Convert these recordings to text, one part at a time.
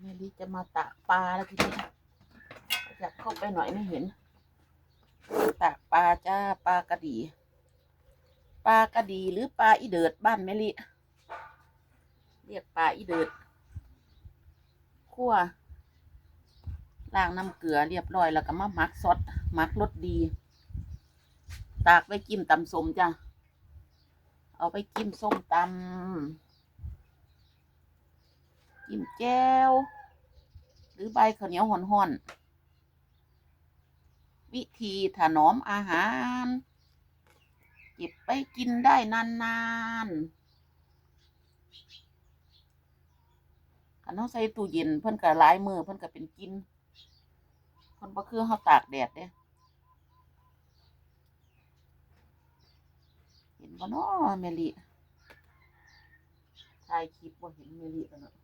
แม่ลิจะมาตากปลาแล้วทีนี้อยากเข้าไปหน่อยไม่เห็น ตากปลาจ้าปลากระดี ปลากระดีหรือปลาอีเดิดบ้านแม่ลิเรียกปลาอีเดิดคั่วล้างน้ำเกลือเรียบร้อยแล้วก็มาหมักซอสหมักรสดี ตากไว้จิ้มตำสมจ้ะเอาไปจิ้มส้มตำ จิ้มแจ่วหรือใบข้าวเหนียวห่อนๆ วิธีถนอมอาหารเก็บไปกินได้นานๆคันเขาใส่ตู้เย็นเพิ่นก็หลายมือเพิ่นก็เป็นกินเพิ่นบ่คือเขาตากแดดเด้เห็นบ่เนาะเมลิถ่ายคลิปบ่เห็นเมลิแล้วเนาะ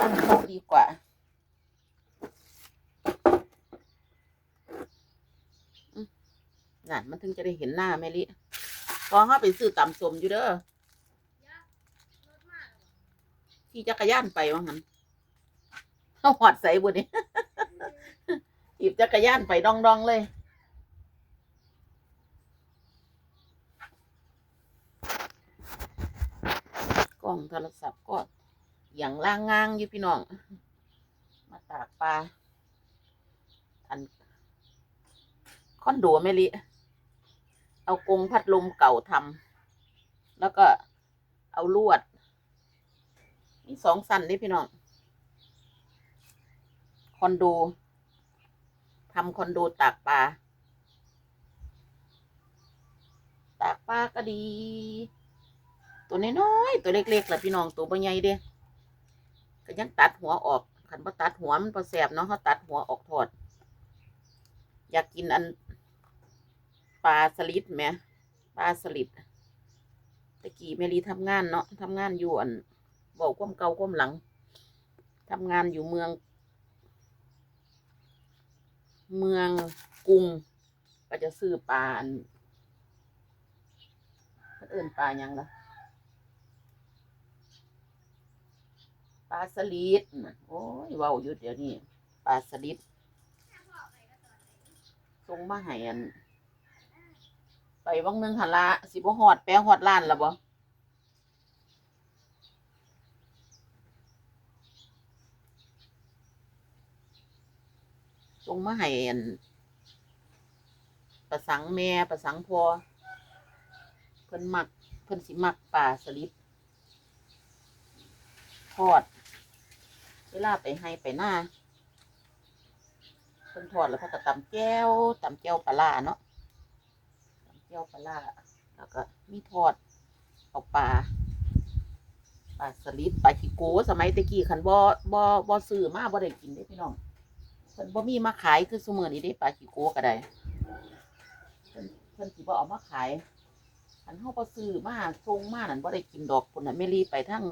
ตั้งโต๊ะดีกว่าอืมนั่นมันถึงจะได้เห็นหน้าเมลิพอเขาไปซื้อตำสมอยู่เด้อขี่จักรยานไปว่างั้นเขาหอดใส่บุนี่ถีบจักรยานไปดองๆเลยกล้องโทรศัพท์ก็ อย่างล่างงางอยู่พี่น้อง มาตากปลา อันคอนโดไม่ลิเอากงพัดลมเก่าทำแล้วก็เอาลวดมีสองสันนี่พี่น้อง คอนโดทำคอนโดตากปลา ตากปลาก็ดี ตัวน้อยๆตัวเล็กๆแหละพี่น้องตัวบ่ใหญ่เด้ ก็ยังตัดหัวออกคันบ่ตัดหัวมันบ่แสบเนาะเขาตัดหัวออกทอด อยากกินอันปลาสลิดไหมปลาสลิดตะกี้แมรีทำงานเนาะทำงานอยู่อันบอกความเก่าความหลังทำงานอยู่เมือง เมืองกรุงก็จะซื้อปลาอันเพิ่นเอิ้นปลายังล่ะ ปลาสลิดโอ้ยว้าอยู่เดี๋ยวนี้ปลาสลิดส่งมาให้อันไปวังนึงหันละสิบ่ฮอดแปลฮอดล้านล้วบ่ส่งมาให้อันประสังแม่ประสังพอเพิ่นมักเพิ่นสิมักปลาสลิดทอด เวลาไปให้ไปหน้าเพิ่นทอดแล้วเขาก็ตำแก้วตำแก้วปลาเนาะตำแก้วปลาแล้วก็มีทอดเอาปลาปลาสลิดปลาขี้โกสมัยตะกี้คันบ่บ่บ่ซื้อมาบ่ได้กินเด้พี่น้องเพิ่นบ่มีมาขายคือซุมื้อนี้เด้ปลาขี้โกก็ได้เพิ่นเพิ่นสิบ่เอามาขายคันเฮาบ่ซื้อมาส่งมานั่นบ่ได้กินดอกพุ่นน่ะแม่ลีไปทั้ง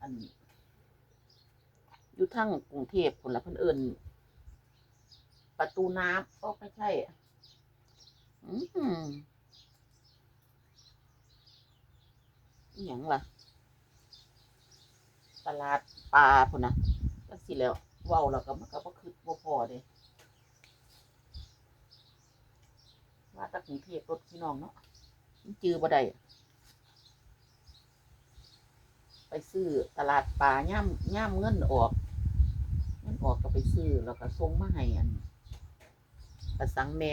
อัน อยู่ทั้งกรุงเทพคนละเพิ่นเอิญประตูน้ำก็ไม่ใช่อืมอย่างล่ะ ตลาดปลาพุ่นนะจังสิแล้วว้าแล้วก็มันก็บ่คือบ่พอเด้ว่าตะกรุงเทพรถพี่น้องเนาะมันจือบ่ได้ไปซื้อตลาดป่าย่ำย่ำเงินออก ออกก็ไปซื้อแล้วก็ส่งมาให้อันประสังแม่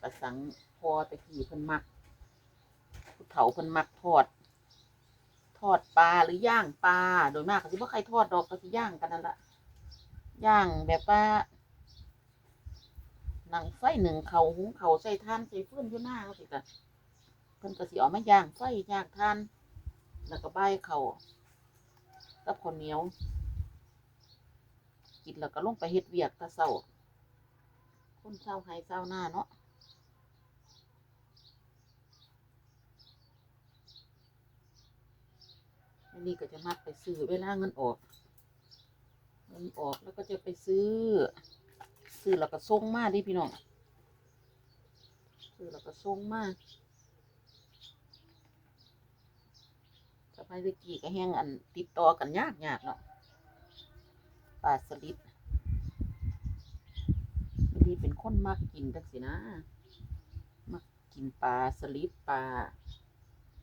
ประสังพอตะกี้เพิ่นมักผู้เฒ่าเพิ่นมักทอด ทอดปลาหรือย่างปลาโดยมากก็สิบ่ใครทอดดอกก็สิย่างกันนั่นละย่างแบบว่าหนังไฟหนึ่งเขาหุงเขาใส่ท่านใส่ฟืนอยู่หน้าเขาสิกะเพิ่นก็สิออกมาย่างไฟย่างท่าน แล้วก็ใบเขากับข้าวเหนียว กินแล้วก็ลงไปเฮ็ดเวียกแตะเศร้าคนเศร้าไห้เศร้าหน้าเนาะอันนี้ก็จะมัดไปซื้อเวลาเงินออก เงินออกแล้วก็จะไปซื้อ ซื้อแล้วก็ส่งมาดิพี่น้องซื้อแล้วก็ส่งมากับมัยตะกี้ก็แห้งอันติดต่อกันยากยากเนาะ ปลาสลิดไม่ดีเป็นคนมักกินจังสินะมักกินปลาสลิดปลา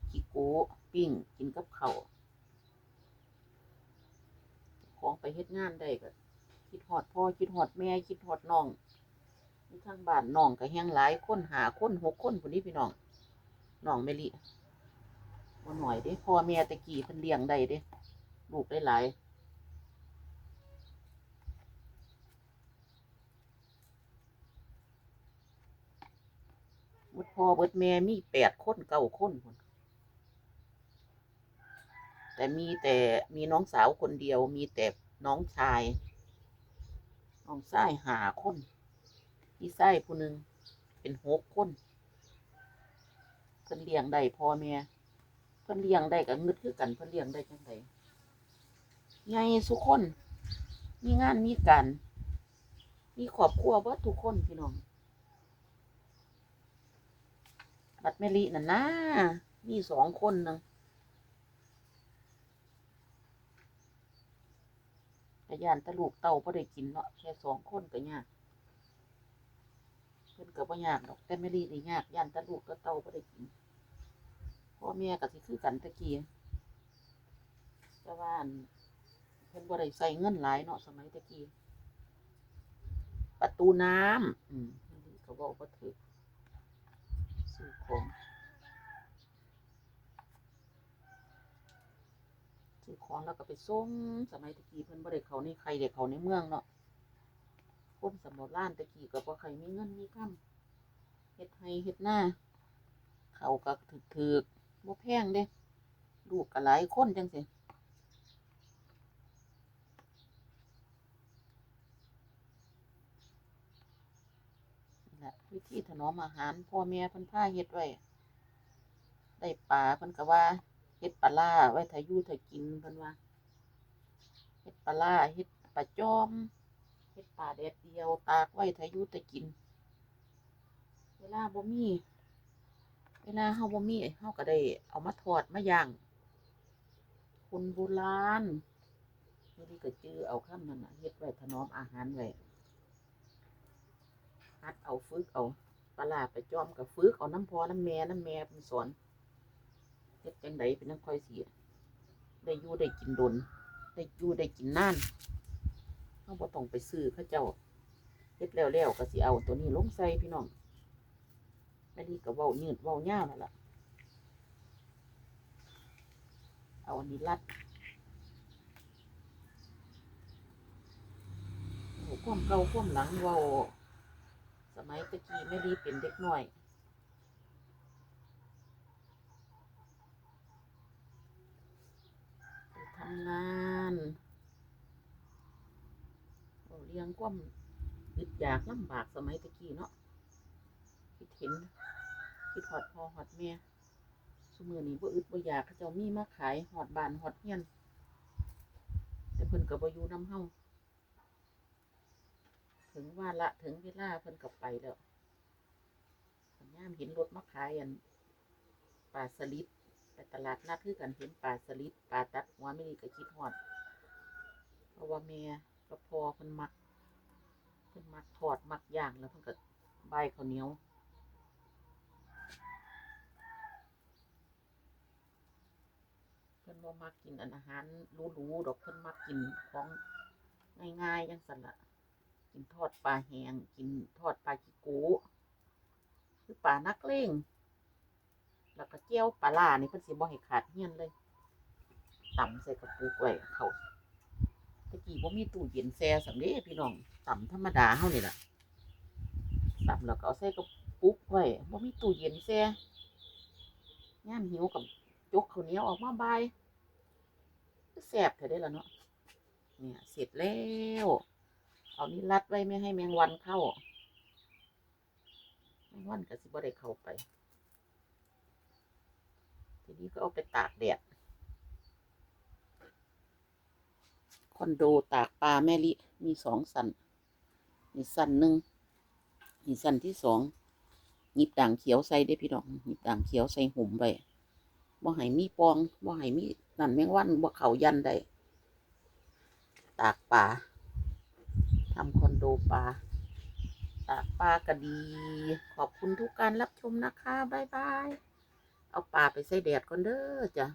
ขี้โกะปิ้งกินกับข้าวของไปเฮ็ดงานได้ก็คิดฮอดพ่อคิดฮอดแม่คิดฮอดน้องอยู่ทางบ้านน้องก็แห้งหลายคนหาคนหกคนคนนี้พี่น้องน้องเมลิบ่หน่อยเด้พ่อแม่ตะกี้เพิ่นเลี้ยงได้เด้ลูกได้หลายเบิด พ่อเบิดแม่มีแปดคนเก้าคนพุ่นแต่มีแต่มีน้องสาวคนเดียว มีแต่น้องชาย น้องชายหาคนพี่ชายผู้หนึ่งเป็นหกคนเพิ่นเลี้ยงได้พ่อแม่เพิ่นเลี้ยงได้ก็งึดคือกันเพิ่นเลี้ยงได้จังไดใหญ่สุกคน มีงานมีการมีครอบครัวเบิดทุกคนพี่น้อง บัดแม่ลินั่นนะมีสองคนนึงกระยานตะลูกเต่าบ่ได้กินเนาะแค่สองคนก็ยากเพิ่นก็บ่ยากดอกแต่แม่ลินี่ยากย่านตะลูกกับเต่าบ่ได้กินพ่อแม่ก็สิคือกันตะกี้แต่ว่านเพิ่นบ่ได้ใส่เงินหลายเนาะสมัยตะกี้ประตูน้ำอืมเขาบอกว่าถือ ซื้อของซื้อของแล้วก็ไปส่งสมัยตะกี้เพิ่นบ่ได้เขาในใครได้เขาในเมืองเนาะคนสำรวจล้านตะกี้ก็บ่ใครมีเงินมีคำเฮ็ดให้เฮ็ดหน้าเขาก็ถึกๆบ่แพงเด้ลูกก็หลายคนจังสินี่แหละ วิธีถนอมอาหารพ่อแม่เพิ่นพาเฮ็ดไว้ได้ปลาเพิ่นก็ว่าเฮ็ดปลาล่าไว้ถ้าอยู่ถ้ากินเพิ่นว่าเฮ็ดปลาล่าเฮ็ดปลาจอมเฮ็ดปลาแดดเดียวตากไว้ถ้าอยู่ถ้ากิน เวลาบ่มีเวลาเฮาบ่มีเฮาก็ได้เอามาทอดมาย่างคนโบราณเมื่อนี้ก็จื้อเอาคำนั้นน่ะเฮ็ดไว้ถนอมอาหารไว้ หัดเอาฝึกเอาปลาไปจอมกับฝึกเอาน้ำพอน้ำแม่น้ำแม่เพิ่นสอนเฮ็ดจังไดเป็นจังค่อยเสิได้อยู่ได้กินดนได้อยู่ได้กินนานเฮาบ่ต้องไปซื้อเขาเจ้าเฮ็ดแล้วๆก็สิเอาตัวนี้ลงใส่พี่น้องแม่ดีก็เว้ายืดเว้ายาวนั่นล่ะเอาอันนี้รัดโอ้ความเก่าความหลังเว้า สมัยตะกี้แม่ดีเป็นเด็กหน้อย ทำงานเอาเลี้ยงความอึดอยากลำบากสมัยตะกี้เนาะคิดเห็นคิดหอดพอหอดแม่สมือนี้บ่าอึดบ่อยากเขาเจ้ามีมาขายหอดบานหอดเฮียน แต่เพิ่นก็บ่อยู่นำเฮา ถึงว่าละถึงเวลาเพิ่นก็ไปแล้วสัญญามเห็นรถมาขายอันปลาสลิดไปตลาดนัดคือกันเห็นปลาสลิดปลาตัดหัวไม่ดีก็คิดหอดเพราะว่าแม่กับพ่อเพิ่นมักเพิ่นมักทอดมักย่างแล้วเพิ่นก็ใบข้าวเหนียวเพิ่นบ่มักกินอันอาหารหรูๆดอกเพิ่นมักกินของง่ายๆจังซั่นล่ะ กินทอดปลาแหงกินทอดปลาขี้กูคือปลานักเล่งแล้วก็เจียวปลาล่านี่เพิ่นสิบ่ให้ขาดเฮียนเลยตำใส่กระปุกไว้เขาตะกี้บ่มีตู้เย็นแช่สำเร็จพี่น้องตำธรรมดาเฮานี่ล่ะตำแล้วก็เอาใส่กระปุกไว้บ่มีตู้เย็นแช่ยามหิวกับยกข้าวเหนียวออกมาบายก็แสบเถอะได้แล้วเนาะเนี่ยเสร็จแล้ว เอานี้รัดไว้ไม่ให้แมงวันเข้า แมงวันก็สิบ่ได้เข้าไป ทีนี้ก็เอาไปตากแดด คอนโดตากปลาแม่ลิ มีสองสันมีสันหนึ่งมีสันที่สองหยิบด่างเขียวใส่ได้พี่น้องหยิบด่างเขียวใส่หุ่มไปบ่ให้มีปองบ่ให้มีนั่นแมงวันบ่เขายันได้ตากปลา ดปลาตากปลาก็ดี ขอบคุณทุกการรับชมนะคะ บ๊ายบาย เอาปลาไปใส่แดดก่อนเด้อจ้ะ